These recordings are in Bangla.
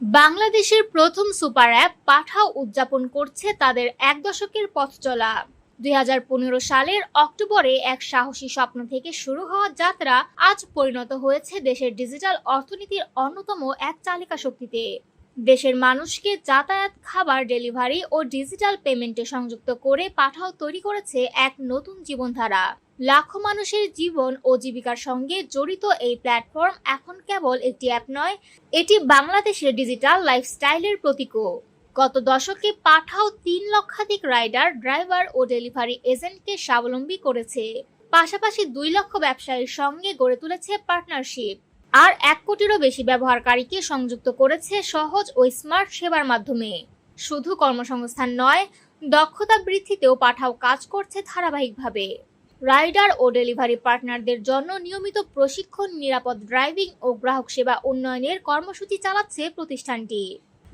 বাংলাদেশের প্রথম সুপার অ্যাপ পাঠাও উদযাপন করছে তাদের এক দশকের পথ চলা। দুই হাজার পনেরো সালের অক্টোবরে এক সাহসী স্বপ্ন থেকে শুরু হওয়া যাত্রা আজ পরিণত হয়েছে দেশের ডিজিটাল অর্থনীতির অন্যতম এক চালিকা শক্তিতে। দেশের মানুষকে যাতায়াত, খাবার ডেলিভারি ও ডিজিটাল পেমেন্টে সংযুক্ত করে পাঠাও তৈরি করেছে এক নতুন জীবনধারা। লাখো মানুষের জীবন ও জীবিকার সঙ্গে জড়িত এই প্ল্যাটফর্ম এখন কেবল একটি অ্যাপ নয়, এটি বাংলাদেশের ডিজিটাল লাইফস্টাইলের প্রতীকও। গত দশকে পাঠাও তিন লক্ষাধিক রাইডার ড্রাইভার ও ডেলিভারি এজেন্টকে স্বাবলম্বী করেছে। পাশাপাশি দুই লক্ষ ব্যবসায়ীর সঙ্গে গড়ে তুলেছে পার্টনারশিপ আর এক কোটিরও বেশি ব্যবহারকারীকে সংযুক্ত করেছে সহজ ও স্মার্ট সেবার মাধ্যমে। শুধু কর্মসংস্থান নয়, দক্ষতা বৃদ্ধিতেও পাঠাও কাজ করছে ধারাবাহিকভাবে। রাইডার ও ডেলিভারি পার্টনারদের জন্য নিয়মিত প্রশিক্ষণ, নিরাপদ ড্রাইভিং ও গ্রাহক সেবা উন্নয়নের কর্মসূচি চালাচ্ছে প্রতিষ্ঠানটি।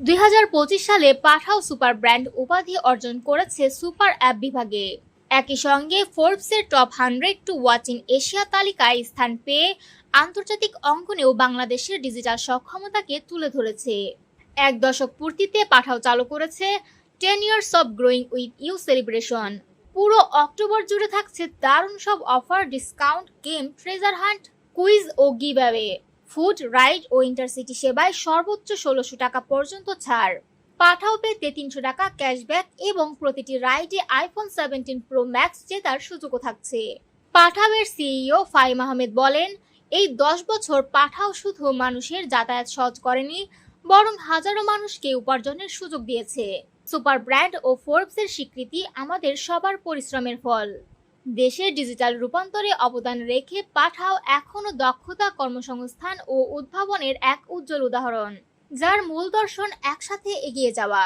দুই হাজার পঁচিশ সালে পাঠাও সুপার ব্র্যান্ড উপাধি অর্জন করেছে সুপার অ্যাপ বিভাগে। একই সঙ্গে ফোর্বসের top hundred to watch in Asia তালিকায় স্থান পেয়ে আন্তর্জাতিক অঙ্গনেও বাংলাদেশের ডিজিটাল সক্ষমতাকে তুলে ধরেছে। এক দশক পূর্তিতে পাঠাও চালু করেছে ten years of growing with you celebration. পুরো অক্টোবর জুড়ে থাকছে দারুণ সব offer discount game treasure hunt quiz ও গিভঅ্যাওয়ে ফুড রাইড ও ইন্টারসিটি সেবায় সর্বোচ্চ ষোলোশো টাকা পর্যন্ত ছাড়। পাঠাও পেতে তিনশো টাকা ক্যাশব্যাক এবং প্রতিটি রাইডে আইফোন সেভেন্টিন প্রো ম্যাক্স জেতার সুযোগও থাকছে। পাঠাওয়ের সিইও ফাইম আহমেদ বলেন, এই দশ বছর পাঠাও শুধু মানুষের যাতায়াত সহজ করেনি, বরং হাজারো মানুষকে উপার্জনের সুযোগ দিয়েছে। সুপার ব্র্যান্ড ও ফোর্বসের স্বীকৃতি আমাদের সবার পরিশ্রমের ফল। দেশের ডিজিটাল রূপান্তরে অবদান রেখে পাঠাও এখনও দক্ষতা কর্মসংস্থান ও উদ্ভাবনের এক উজ্জ্বল উদাহরণ, যার মূল দর্শন একসাথে এগিয়ে যাওয়া।